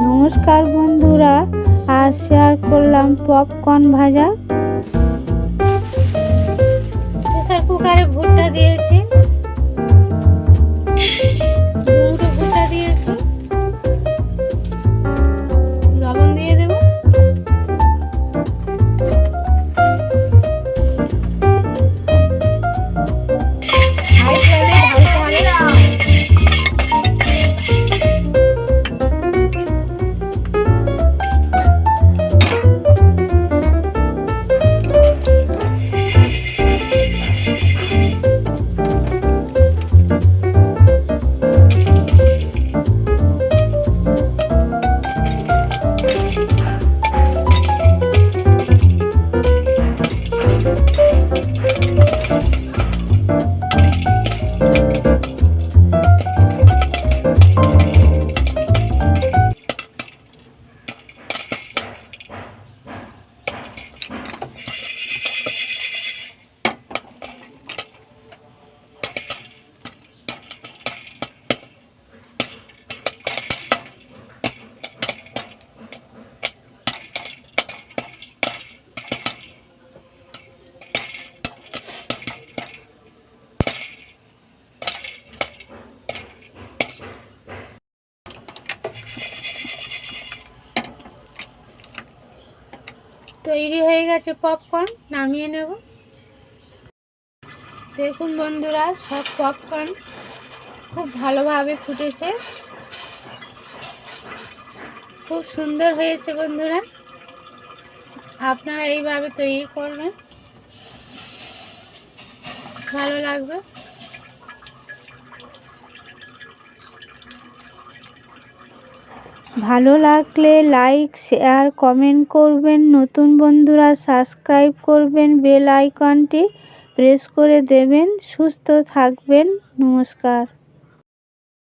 নমস্কার বন্ধুরা আর শেয়ার করলাম পপকর্ন ভাজা। প্রেসার কুকারে ভুট্টা দিয়েছি তৈরি হয়ে গেছে পপকর্ন নামিয়ে নেব। দেখুন বন্ধুরা, সব পপকর্ন খুব ভালোভাবে ফুটেছে। খুব সুন্দর হয়েছে বন্ধুরা। আপনারা এইভাবে তৈরি করবেন। ভালো লাগবে। ভালো লাগলে লাইক, শেয়ার, কমেন্ট করবেন। নতুন বন্ধুরা সাবস্ক্রাইব করবেন, বেল আইকনটি প্রেস করে দেবেন। সুস্থ থাকবেন। নমস্কার।